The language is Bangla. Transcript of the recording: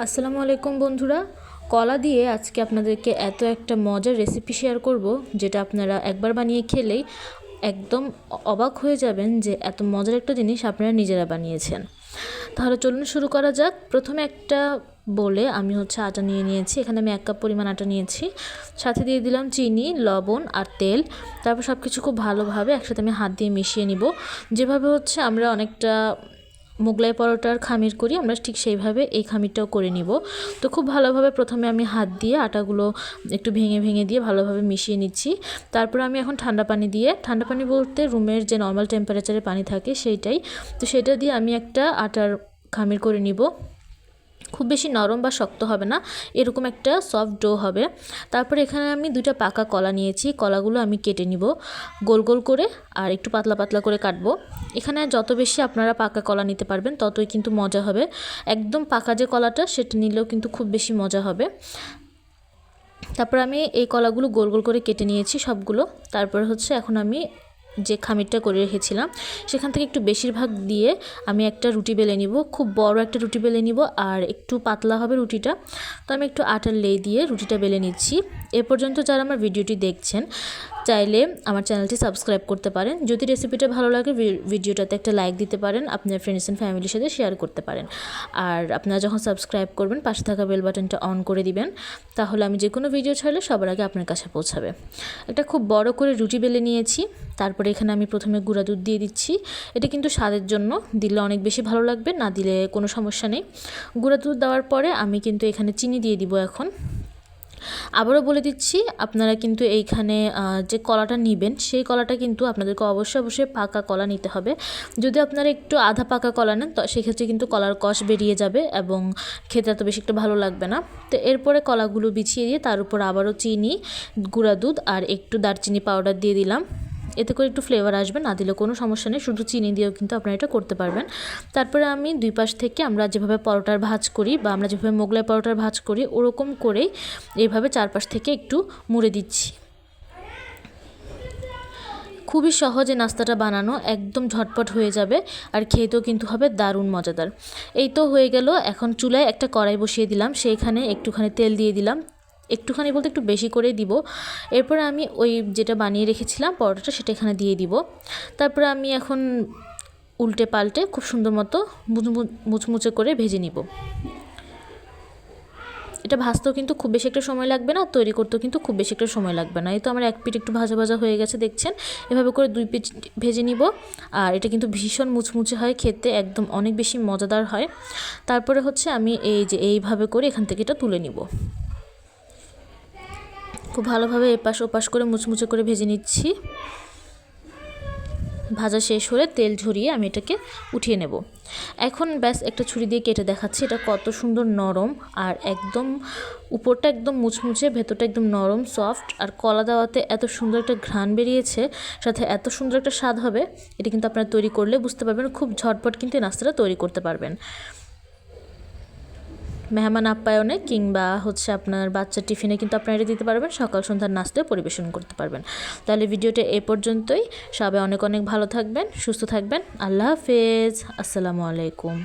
আসসালামু আলাইকুম বন্ধুরা। কলা দিয়ে আজকে আপনাদেরকে এত একটা মজার রেসিপি শেয়ার করব, যেটা আপনারা একবার বানিয়ে খেলেই একদম অবাক হয়ে যাবেন যে এত মজার একটা জিনিস আপনারা নিজেরা বানিয়েছেন। তাহলে চলুন শুরু করা যাক। প্রথমে একটা বলে আমি হচ্ছে আটা নিয়ে নিয়েছি, এখানে আমি এক কাপ পরিমাণ আটা নিয়েছি। সাথে দিয়ে দিলাম চিনি, লবণ আর তেল। তারপর সব কিছু খুব ভালোভাবে একসাথে আমি হাত দিয়ে মিশিয়ে নিব। যেভাবে হচ্ছে আমরা অনেকটা মোগলাই পরোটার খামির করি, আমরা ঠিক সেইভাবে এই খামিরটাও করে নিব। তো খুব ভালোভাবে প্রথমে আমি হাত দিয়ে আটাগুলো একটু ভেঙে ভেঙে দিয়ে ভালোভাবে মিশিয়ে নিচ্ছি। তারপর আমি এখন ঠান্ডা পানি দিয়ে, ঠান্ডা পানি বলতে রুমের যে নর্মাল টেম্পারেচারে পানি থাকে সেইটাই, তো সেটা দিয়ে আমি একটা আটার খামির করে নিব। খুব বেশি নরম বা শক্ত হবে না, এরকম একটা সফট ডো হবে। তারপর এখানে আমি দুইটা পাকা কলা নিয়েছি, কলাগুলো আমি কেটে নিব। গোল গোল করে আর একটু পাতলা পাতলা করে কাটবো। এখানে যত বেশি আপনারা পাকা কলা নিতে পারবেন, ততই কিন্তু মজা হবে। একদম পাকা যে কলাটা, সেটা নিলেও কিন্তু খুব বেশি মজা হবে। তারপর আমি এই কলাগুলো গোল গোল করে কেটে নিয়েছি সবগুলো। তারপর হচ্ছে এখন আমি যে খামিরটা করে রেখেছিলাম, সেখান থেকে একটু বেশিরভাগ দিয়ে আমি একটা রুটি বেলে নিব। খুব বড় একটা রুটি বেলে নিব আর একটু পাতলা হবে রুটিটা। তো আমি একটু আটার লে দিয়ে রুটিটা বেলে নিচ্ছি। এ পর্যন্ত যারা আমার ভিডিওটি দেখছেন চাইলে আমার চ্যানেলটি সাবস্ক্রাইব করতে পারেন। যদি রেসিপিটা ভালো লাগে ভিডিওটাতে একটা লাইক দিতে পারেন। আপনার ফ্রেন্ডস অ্যান্ড ফ্যামিলির সাথে শেয়ার করতে পারেন। আর আপনারা যখন সাবস্ক্রাইব করবেন, পাশে থাকা বেল বাটনটা অন করে দিবেন, তাহলে আমি যে কোনো ভিডিও ছাড়লে সবার আগে আপনার কাছে পৌঁছাবে। একটা খুব বড় করে রুটি বেলে নিয়েছি। তারপরে এখানে আমি প্রথমে গুঁড়া দুধ দিয়ে দিচ্ছি। এটা কিন্তু স্বাদের জন্য। দিলে অনেক বেশি ভালো লাগবে, না দিলে কোনো সমস্যা নেই। গুঁড়া দুধ দেওয়ার পরে আমি কিন্তু এখানে চিনি দিয়ে দিব এখন। আবারও বলে দিচ্ছি, আপনারা কিন্তু এইখানে যে কলাটা নেবেন, সেই কলাটা কিন্তু আপনাদেরকে অবশ্যই অবশ্যই পাকা কলা নিতে হবে। যদি আপনারা একটু আধা পাকা কলা নেন, তো সেক্ষেত্রে কিন্তু কলার কষ বেরিয়ে যাবে এবং খেতে এত বেশি একটু ভালো লাগবে না। তো এরপরে কলাগুলো বিছিয়ে দিয়ে তার উপর আবারও চিনি, গুঁড়া দুধ আর একটু দারচিনি পাউডার দিয়ে দিলাম। এতে করে একটু ফ্লেভার আসবে, না দিলে কোনো সমস্যা নেই, শুধু চিনি দিয়েও কিন্তু আপনারা এটা করতে পারবেন। তারপরে আমি দুই পাশ থেকে আমরা যেভাবে পরোটার ভাজ করি বা আমরা যেভাবে মোগলাই পরোটার ভাজ করি, ওরকম করেই এইভাবে চারপাশ থেকে একটু মুড়ে দিচ্ছি। খুবই সহজে নাস্তাটা বানানো, একদম ঝটপট হয়ে যাবে আর খেতেও কিন্তু হবে দারুণ মজাদার। এই তো হয়ে গেল, এখন চুলায় একটা কড়াই বসিয়ে দিলাম, সেইখানে একটুখানি তেল দিয়ে দিলাম। একটুখানি বলতে একটু বেশি করে দিব। এরপরে আমি ওই যেটা বানিয়ে রেখেছিলাম পরোটাটা সেটা এখানে দিয়ে দিব। তারপরে আমি এখন উল্টে পাল্টে খুব সুন্দর মতো মুচমুচে করে ভেজে নিব। এটা ভাজতেও কিন্তু খুব বেশি একটা সময় লাগবে না, তৈরি করতেও কিন্তু খুব বেশি একটা সময় লাগবে না। এই তো আমার এক পিঠ একটু ভাজা ভাজা হয়ে গেছে, দেখছেন? এভাবে করে দুই পিঠ ভেজে নিব। আর এটা কিন্তু ভীষণ মুচমুচে হয় খেতে, একদম অনেক বেশি মজাদার হয়। তারপরে হচ্ছে আমি এই যে এইভাবে করে এখান থেকে এটা তুলে নিব। খুব ভালোভাবে এপাশ ওপাশ করে মুচমুচে করে ভেজে নিচ্ছি। ভাজা শেষ হলে তেল ঝরিয়ে আমি এটাকে উঠিয়ে নেব। এখন ব্যাস একটা ছুরি দিয়ে কেটে দেখাচ্ছি, এটা কত সুন্দর নরম আর একদম উপরটা একদম মুচমুচে, ভেতরটা একদম নরম সফট আর কলা দেওয়াতে এত সুন্দর একটা ঘ্রাণ বেরিয়েছে, সাথে এত সুন্দর একটা স্বাদ হবে, এটা কিন্তু আপনারা তৈরি করলে বুঝতে পারবেন, খুব ঝটপট কিন্তু এই নাস্তাটা তৈরি করতে পারবেন। মেহমান আপ্যায়নে কিংবা হচ্ছে আপনার বাচ্চার টিফিনে কিন্তু আপনারা এটা দিতে পারবেন। সকাল সন্ধ্যার নাস্তায় পরিবেশন করতে পারবেন। তাহলে ভিডিওটা এ পর্যন্তই। সবাই অনেক অনেক ভালো থাকবেন, সুস্থ থাকবেন। আল্লাহ হাফেজ। আসসালামু আলাইকুম।